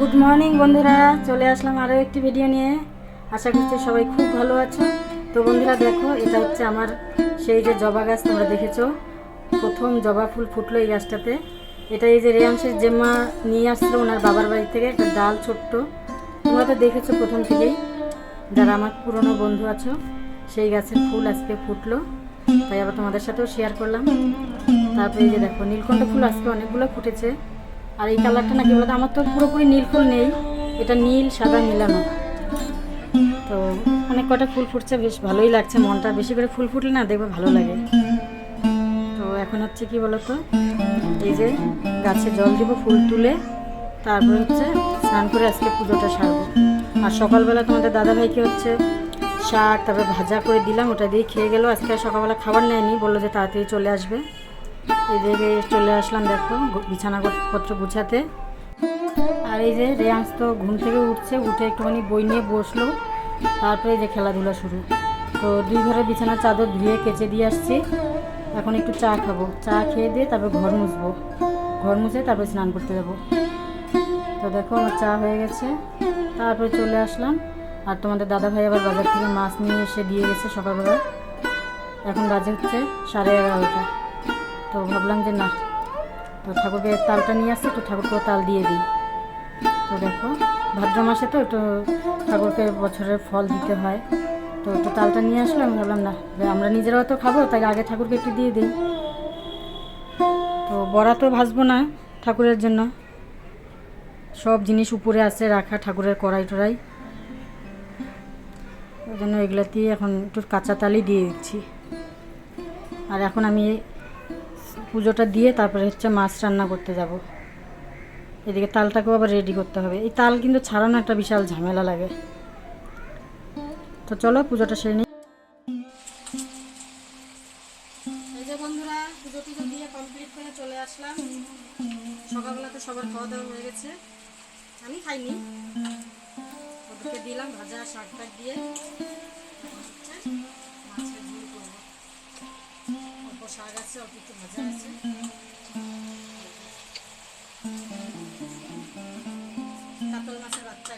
Good morning বন্ধুরা। চলে আসলাম আরও একটি ভিডিও নিয়ে। আশা করছি সবাই খুব ভালো আছো। তো বন্ধুরা, দেখো, এটা হচ্ছে আমার সেই যে জবা গাছ, তোমরা দেখেছ? প্রথম জবা ফুল ফুটলো এই গাছটাতে। এটা এই যে রেয়াংশের জেম্মা নিয়ে আসছিল ওনার বাবার বাড়ি থেকে, একটা ডাল ছোট্ট। তোমরা তো দেখেছ প্রথম থেকেই, যারা আমার পুরনো বন্ধু আছো, সেই গাছের ফুল আজকে ফুটলো। তাই আবার তোমাদের সাথেও শেয়ার করলাম। তারপরে এই যে দেখো, নীলকণ্ঠ ফুল আজকে অনেকগুলো ফুটেছে। আর এই কালারটা নাকি বলতো আমার তো পুরোপুরি নীল ফুল নেই। এটা নীল, সাদা, মিলানো। তো অনেক কটা ফুল ফুটছে, বেশ ভালোই লাগছে মনটা। বেশি করে ফুল ফুটলে না দেখবে ভালো লাগে। তো এখন হচ্ছে কি বলতো, এই যে গাছে জল দিব ফুল তুলে, তারপরে হচ্ছে স্নান করে আজকে পুজোটা সারবো। আর সকালবেলা তোমাদের দাদাভাইকে হচ্ছে, শাক, তারপরে ভাজা করে দিলাম, ওটা দিয়ে খেয়ে গেলো। আজকে সকালবেলা খাবার নেয়নি, বলল যে তাড়াতাড়ি চলে আসবে। এদিকে চলে আসলাম দেখো বিছানাপত্র গুছাতে। আর এই যে রেয়াংস তো ঘুম থেকে উঠছে, উঠে একটুখানি বই নিয়ে বসল। তারপরে এই যে খেলাধুলা শুরু। তো দুই ঘরে বিছানার চাদর ধুয়ে কেচে দিয়ে আসছি। এখন একটু চা খাব। চা খেয়ে দিয়ে তারপর ঘর মুছবো। ঘর মুছে তারপরে স্নান করতে যাব। তো দেখো আমার চা হয়ে গেছে। তারপরে চলে আসলাম। আর তোমাদের দাদা ভাই আবার বাজার থেকে মাছ নিয়ে এসে দিয়ে গেছে সকালবেলা। এখন বাজে হচ্ছে সাড়ে এগারোটা। তো ভাবলাম যে না, তো ঠাকুরকে তালটা নিয়ে আসছি, তো ঠাকুরকেও তাল দিয়ে দিই। তো দেখো, ভাদ্র মাসে তো একটু ঠাকুরকে বছরের ফল দিতে হয়। তো একটু তালটা নিয়ে আসলাম, ভাবলাম না আমরা নিজেরাও তো খাব, তাই আগে ঠাকুরকে একটু দিয়ে দিই। তো বড়া তো ভাজবো না ঠাকুরের জন্য। সব জিনিস উপরে আছে, রাখা ঠাকুরের কড়াই টড়াই। ওই জন্য এগুলাতেই এখন একটু কাঁচা তালই দিয়ে দিচ্ছি। আর এখন আমি পুজোটা দিয়ে তারপরে হচ্ছে মাছ রান্না করতে যাব। এদিকে তালটাকেও আবার রেডি করতে হবে। এই তাল কিন্তু ছাড়ানো একটা বিশাল ঝামেলা লাগে। তো চলো পুজোটা সেরে নিই। সকালবেলা তো সবার খাওয়া দাওয়া হয়ে গেছে। আমি খাইনি। দিলাম ভাজা শাক দিয়ে। আছে একটু আছে। কাতল মাছের বাচ্চা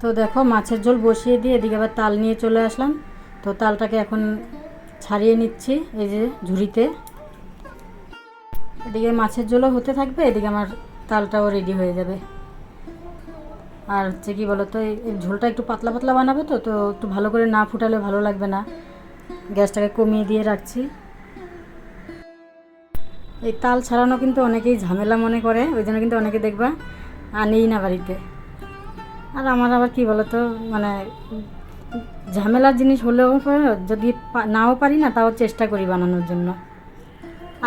তো দেখো, মাছের ঝোল বসিয়ে দিয়ে এদিকে আবার তাল নিয়ে চলে আসলাম। তো তালটাকে এখন ছাড়িয়ে নিচ্ছি, এই যে ঝুড়িতে। এদিকে মাছের ঝোলও হতে থাকবে, এদিকে আমার তালটাও রেডি হয়ে যাবে। আর হচ্ছে কি বলো তো এই ঝোলটা একটু পাতলা পাতলা বানাবো তো তো একটু ভালো করে না ফুটালে ভালো লাগবে না। গ্যাসটাকে কমিয়ে দিয়ে রাখছি। এই তাল ছাড়ানো কিন্তু অনেকেই ঝামেলা মনে করে, ওই জন্য কিন্তু অনেকে দেখবা আনেই না বাড়িতে। আর আমার আবার কি বলতো মানে ঝামেলার জিনিস হলেও যদি নাও পারি না, তাও চেষ্টা করি বানানোর জন্য।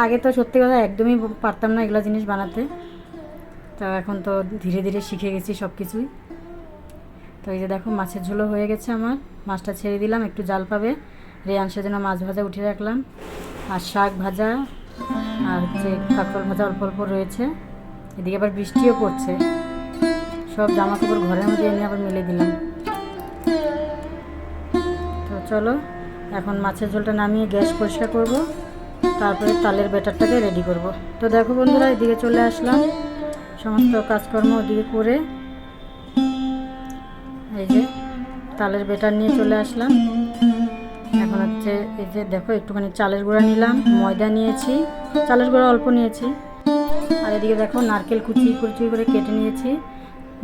আগে তো সত্যি কথা একদমই পারতাম না এগুলো জিনিস বানাতে। তো এখন তো ধীরে ধীরে শিখে গেছি সব কিছুই তো এই যে দেখো, মাছের ঝোলও হয়ে গেছে আমার। মাছটা ছেড়ে দিলাম, একটু জাল পাবে। রেয়াংশের জন্য মাছ ভাজা উঠিয়ে রাখলাম। আর শাক ভাজা, আর হচ্ছে কাঁকরোল ভাজা অল্প অল্প রয়েছে। এদিকে আবার বৃষ্টিও পড়ছে। সব জামা কাপড় ঘরের মধ্যে এনে আবার মেলে দিলাম। তো চলো, এখন মাছের ঝোলটা নামিয়ে গ্যাস পরিষ্কার করব। তারপরে তালের ব্যাটারটাকে রেডি করব। তো দেখো বন্ধুরা, এদিকে চলে আসলাম। সমস্ত কাজকর্ম দিয়ে করে এই যে তালের বেটার নিয়ে চলে আসলাম। এখন হচ্ছে এই যে দেখো, একটুখানি চালের গুঁড়া নিলাম, ময়দা নিয়েছি, চালের গুঁড়া অল্প নিয়েছি। আর এদিকে দেখো নারকেল কুচি কুচি করে কেটে নিয়েছি।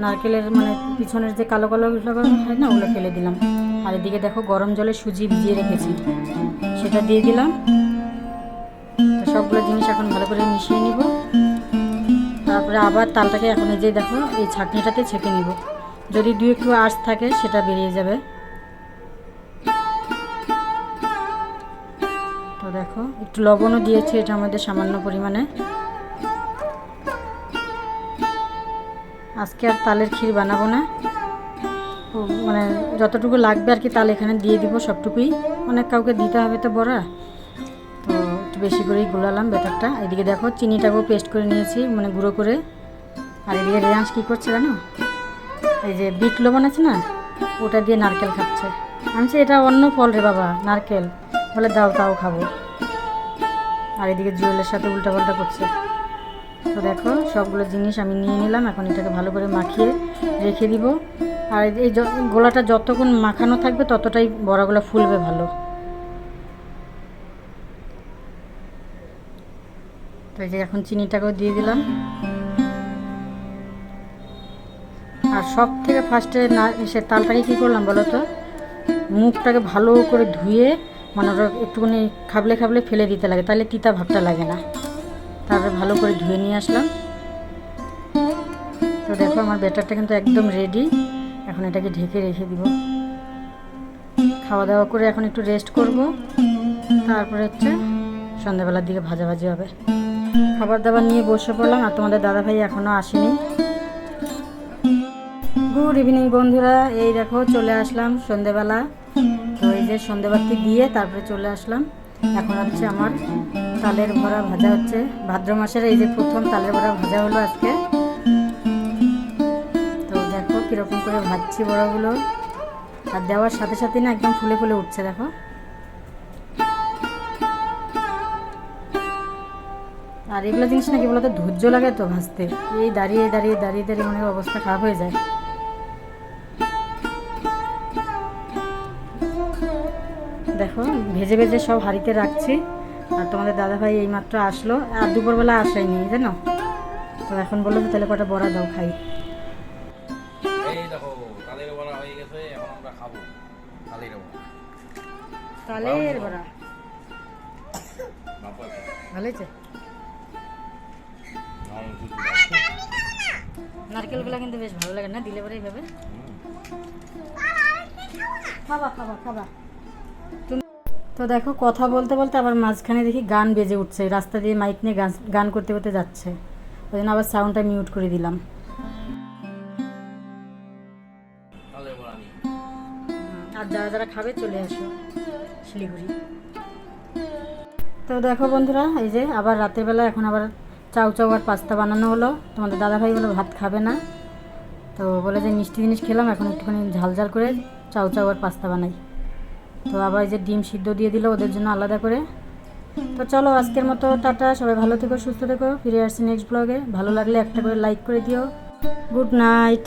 নারকেলের মানে পিছনের যে কালো কালো হয় না, ওগুলো ফেলে দিলাম। আর এদিকে দেখো গরম জলে সুজি ভিজিয়ে রেখেছি, সেটা দিয়ে দিলাম। সবগুলো জিনিস এখন ভালো করে মিশিয়ে নিব। তারপরে আবার তালটাকে এখন এই যে দেখো, এই ছাঁকনিটাতে ছেঁকে নিব। যদি দু একটু আঁশ থাকে, সেটা বেরিয়ে যাবে। তো দেখো, একটু লবণও দিয়েছি, এটা আমাদের সামান্য পরিমাণে। আজকে আর তালের ক্ষীর বানাবো না। মানে যতটুকু লাগবে আর কি তাল এখানে দিয়ে দিব সবটুকুই। অনেক কাউকে দিতে হবে তো বড়া। একটু বেশি করেই গুলালাম ব্যাটারটা। এদিকে দেখো চিনিটাকেও পেস্ট করে নিয়েছি মানে গুঁড়ো করে। আর এদিকে রেয়াংশ কী করছে জানো? এই যে বিট লবণ আছে না, ওটা দিয়ে নারকেল খাচ্ছে। আমি এটা অন্য ফল রে বাবা, নারকেল। বলে, দাও, তাও খাব। আর এদিকে জুয়েলের সাথে উল্টাপাল্টা করছে। তো দেখো, সবগুলো জিনিস আমি নিয়ে নিলাম, এখন এটাকে ভালো করে মাখিয়ে রেখে দিব। আর এই গোলাটা যতক্ষণ মাখানো থাকবে, ততটাই বড়াগুলো ফুলবে ভালো। এই যে এখন চিনিটাকেও দিয়ে দিলাম। আর সব থেকে ফার্স্টে না, সে তালটাকে কী করলাম বলো তো? মুখটাকে ভালো করে ধুয়ে মানে ওটা একটুখানি খাবলে খাবলে ফেলে দিতে লাগে, তাহলে তিতা ভাবটা লাগে না। তারপরে ভালো করে ধুয়ে নিয়ে আসলাম। তো দেখো আমার ব্যাটারটা কিন্তু একদম রেডি এখন এটাকে ঢেকে রেখে দিব। খাওয়া দাওয়া করে এখন একটু রেস্ট করব। তারপরে হচ্ছে সন্ধ্যাবেলার দিকে ভাজাভাজি হবে। খাবার দাবার নিয়ে বসে পড়লাম আর তোমাদের দাদাভাই এখনও আসেনি। গুড ইভিনিং বন্ধুরা, এই দেখো চলে আসলাম সন্ধেবেলা। তো এই যে সন্ধেবাতি দিয়ে তারপরে চলে আসলাম। এখন হচ্ছে আমার তালের ভরা ভাজা হচ্ছে। ভাদ্র মাসের এই যে প্রথম তালের ভরা ভাজা হলো আজকে। তো দেখো কীরকম করে ভাজছি বড়াগুলো। আর দেওয়ার সাথে সাথে না একদম ফুলে ফুলে উঠছে, দেখো। আর এগুলো জিনিস নাকি বলতো ধৈর্য লাগে তো ভাজতে এই দাঁড়িয়ে দাঁড়িয়ে দাঁড়িয়ে দাঁড়িয়ে মনে অবস্থা খারাপ হয়ে যায়। দেখো ভেজে ভেজে সব হাঁড়িতে রাখছি। আর তোমাদের দাদাভাই এইমাত্র আসলো। আর দুপুরবেলা আসাইনি জানো? তো এখন বলল তাহলে কটা বড়া দাও খাই। তালের বড়া হয়ে নারকেলগুলো কিন্তু বেশ ভালো লাগে না দিলে পরে এইভাবে? খাবা খাবা খাবা। তো দেখো কথা বলতে বলতে আবার মাঝখানে দেখি গান বেজে উঠছে। রাস্তা দিয়ে মাইক নিয়ে গান গান করতে করতে যাচ্ছে। ওই জন্য আবার সাউন্ডটা মিউট করে দিলাম। আর যারা যারা খাবে চলে আসো শিলিগুড়ি। তো দেখো বন্ধুরা এই যে আবার রাতের বেলা এখন আবার চাউ চাউ আর পাস্তা বানানো হলো। তোমাদের দাদাভাই বলে ভাত খাবে না। তো বলে যে মিষ্টি জিনিস খেলাম, এখন একটুখানি ঝাল ঝাল করে চাউ চাউ আর পাস্তা বানাই। তো আবার যে ডিম সিদ্ধ দিয়ে দিল ওদের জন্য আলাদা করে। তো চলো আজকের মতো টাটা, সবাই ভালো থেকো, সুস্থ থেকো। ফিরে আসছি নেক্সট ব্লগে ভালো লাগলে একটা করে লাইক করে দিও। Good night